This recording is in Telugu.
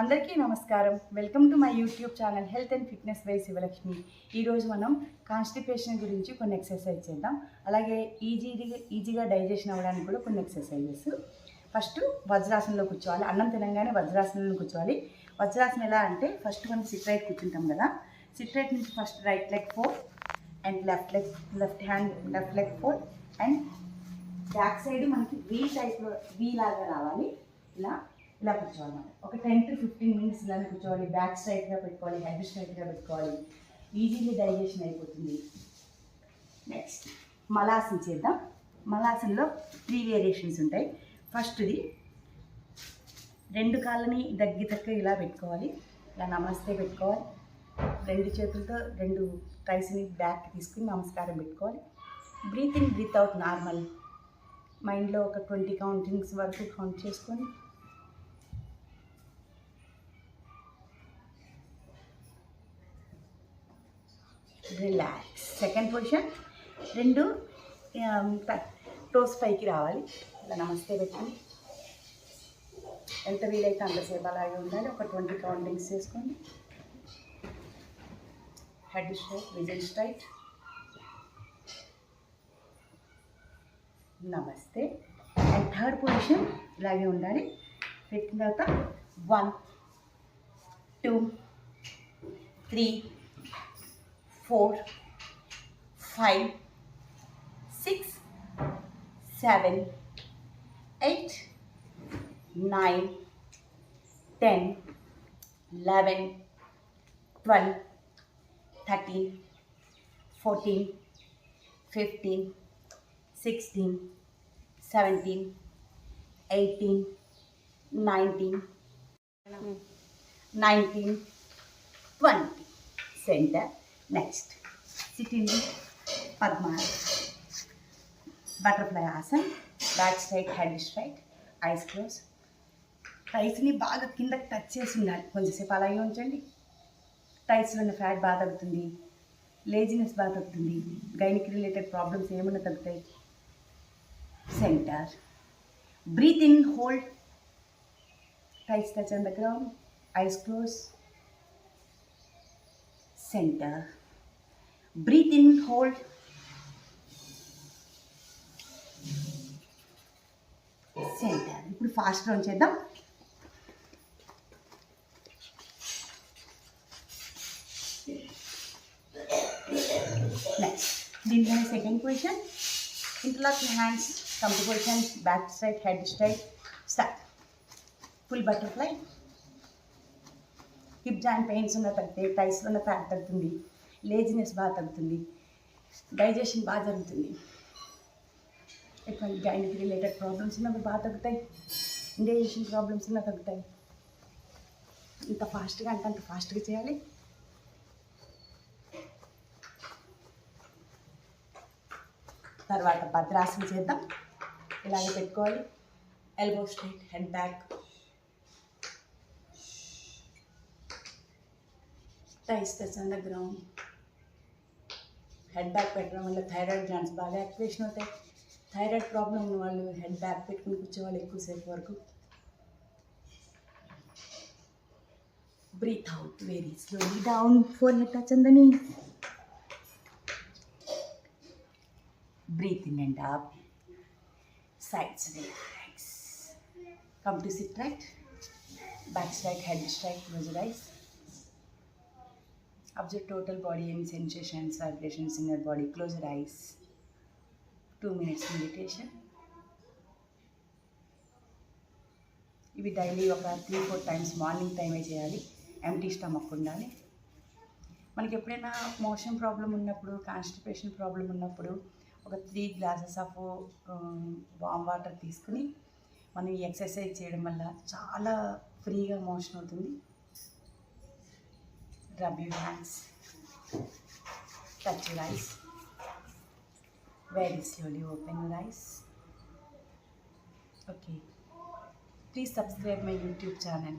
అందరికీ నమస్కారం. Welcome to my YouTube channel health and fitness by Sivalakshmi. ఈరోజు మనం కాన్స్టిపేషన్ గురించి కొన్ని ఎక్సర్సైజ్ చేద్దాం. అలాగే ఈజీగా ఈజీగా డైజెషన్ అవ్వడానికి కూడా కొన్ని ఎక్సర్సైజెస్. ఫస్ట్ వజ్రాసనంలో కూర్చోవాలి. అన్నం తినగానే వజ్రాసనంలో కూర్చోవాలి. వజ్రాసనం ఎలా అంటే ఫస్ట్ మనం సిట్ రైట్ కూర్చుంటాం కదా. సిట్ రైట్ నుంచి first right leg four and left leg left hand left leg four and back side మనకి వీ టైప్లో వీ లాగా రావాలి. ఇలా ఇలా కూర్చోవాలి ఒక టెన్ టు ఫిఫ్టీన్ మినిట్స్ ఇలానే కూర్చోవాలి బ్యాక్ స్ట్రైట్గా పెట్టుకోవాలి హెడ్ స్ట్రైట్గా పెట్టుకోవాలి. ఈజీలీ డైజెషన్ అయిపోతుంది. నెక్స్ట్ మలాసన్ చేద్దాం. మలాసన్లో త్రీ వేరియేషన్స్ ఉంటాయి. ఫస్ట్ది రెండు కాళ్ళని దగ్గి దగ్గ ఇలా పెట్టుకోవాలి. ఇలా నమస్తే పెట్టుకోవాలి. రెండు చేతులతో రెండు టైస్ని బ్యాక్ తీసుకుని నమస్కారం పెట్టుకోవాలి. Breathe in breathe out normal మైండ్లో ఒక ట్వంటీ కౌంటింగ్స్ వరకు కౌంట్ చేసుకొని రిలాక్స్ సెకండ్ పొజిషన్ రెండు um, టోస్ పైకి రావాలి. ఇలా నమస్తే పెట్టుకొని ఎంత వీలైతే అంతసేపు అలాగే ఉండాలి. ఒక ట్వంటీ కౌంటింగ్స్ చేసుకోండి. Head straight whistle straight namaste. And third position ఇలాగే ఉండాలి. పెట్టిన తర్వాత one two three four, five, six, seven, eight, nine, ten, eleven, twelve, thirteen, fourteen, fifteen, sixteen, seventeen, eighteen, nineteen, nineteen, twenty. Center. Next sitting padmasan butterfly asan back straight hand straight eyes close టైస్ని బాగా కిందకి టచ్ చేసి ఉండాలి. కొంచెంసేపు అలాగే ఉంచండి. టైస్లో ఉన్న ఫ్యాట్ బాగా తగ్గుతుంది. లేజినెస్ బాగా తగ్గుతుంది. గైనిక్ రిలేటెడ్ ప్రాబ్లమ్స్ ఏమైనా తగ్గుతాయి? Centre breathe in hold thighs touch and the ground eyes close centre breathe in hold centre ఇప్పుడు ఫాస్ట్ రౌండ్ చేద్దాం. నెక్స్ట్ దీంట్లోనే second position interlock hands come position back side head straight start full butterfly hip joint pains ఉన్న తగ్గుతాయి టైస్లో ఉన్న ఫ్యాట్ తగ్గుతుంది లేజినెస్ బాగా తగ్గుతుంది. డైజెషన్ బాగా జరుగుతుంది. ఎటువంటి గైనిక్ రిలేటెడ్ ప్రాబ్లమ్స్ ఉన్నవి బాగా తగ్గుతాయి. ఇండైజెషన్ ప్రాబ్లమ్స్ ఉన్నా తగ్గుతాయి. ఇంత ఫాస్ట్గా అంటే అంత ఫాస్ట్గా చేయాలి. తర్వాత భద్రాసనం చేద్దాం. ఇలాగే పెట్టుకోవాలి. Elbow straight head back thighs touch on the ground head back పెట్టడం వల్ల థైరాయిడ్ గ్లాండ్స్ బాగా యాక్టివేషన్ అవుతాయి థైరాయిడ్ ప్రాబ్లం ఉన్న వాళ్ళు హెడ్ బ్యాక్ పెట్టుకుని కూర్చోవాలి ఎక్కువసేపు వరకు breathe out very slowly down forehead touch on the knee breathe in and up sides relax come to sit right back straight head straight close your eyes observe total body and sensations vibrations in your body. Close your eyes. Two minutes meditation. ఇవి డైలీ ఒక త్రీ ఫోర్ టైమ్స్ మార్నింగ్ టైమే చేయాలి. ఎంటీ స్టమక్ ఉండాలి. మనకి ఎప్పుడైనా మోషన్ ప్రాబ్లం ఉన్నప్పుడు కాన్స్టిపేషన్ ప్రాబ్లం ఉన్నప్పుడు ఒక three glasses of warm water తీసుకుని మనం ఈ ఎక్సర్సైజ్ చేయడం వల్ల చాలా ఫ్రీగా మోషన్ అవుతుంది. Rub your hands. Touch your eyes. very slowly open your eyes. Okay, please subscribe my YouTube channel.